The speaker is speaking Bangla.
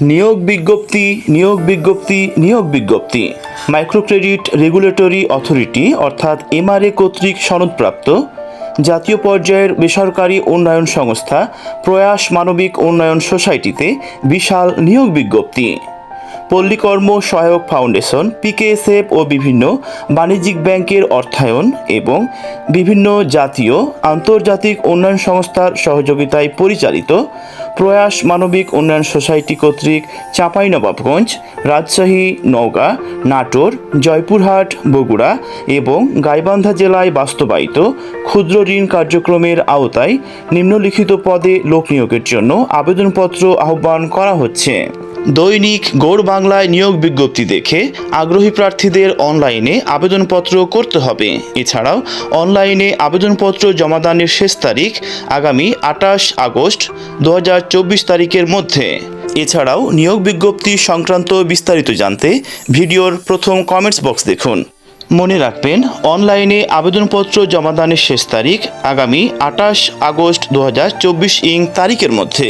নিয়োগ বিজ্ঞপ্তি নিয়োগ বিজ্ঞপ্তি নিয়োগ বিজ্ঞপ্তি। মাইক্রোক্রেডিট রেগুলেটরি অথরিটি, অর্থাৎ এমআরএ কর্তৃক সনদপ্রাপ্ত, জাতীয় পর্যায়ের বেসরকারি উন্নয়ন সংস্থা প্রয়াস মানবিক উন্নয়ন সোসাইটিতে বিশাল নিয়োগ বিজ্ঞপ্তি। পল্লীকর্ম সহায়ক ফাউন্ডেশন, পিকেএসএফ ও বিভিন্ন বাণিজ্যিক ব্যাংকের অর্থায়ন এবং বিভিন্ন জাতীয় আন্তর্জাতিক উন্নয়ন সংস্থার সহযোগিতায় পরিচালিত প্রয়াস মানবিক উন্নয়ন সোসাইটি কর্তৃক চাঁপাইনবাবগঞ্জ, রাজশাহী, নওগাঁ, নাটোর, জয়পুরহাট, বগুড়া এবং গাইবান্ধা জেলায় বাস্তবায়িত ক্ষুদ্র ঋণ কার্যক্রমের আওতায় নিম্নলিখিত পদে লোক নিয়োগের জন্য আবেদনপত্র আহ্বান করা হচ্ছে। দৈনিক গৌড় বাংলায় নিয়োগ বিজ্ঞপ্তি দেখে আগ্রহী প্রার্থীদের অনলাইনে আবেদনপত্র করতে হবে। এছাড়াও অনলাইনে আবেদনপত্র জমাদানের শেষ তারিখ আগামী আঠাশ আগস্ট দুহাজার চব্বিশ তারিখের মধ্যে। এছাড়াও নিয়োগ বিজ্ঞপ্তি সংক্রান্ত বিস্তারিত জানতে ভিডিওর প্রথম কমেন্টস বক্স দেখুন। মনে রাখবেন, অনলাইনে আবেদনপত্র জমাদানের শেষ তারিখ আগামী আঠাশ আগস্ট দু হাজার চব্বিশ ইং তারিখের মধ্যে।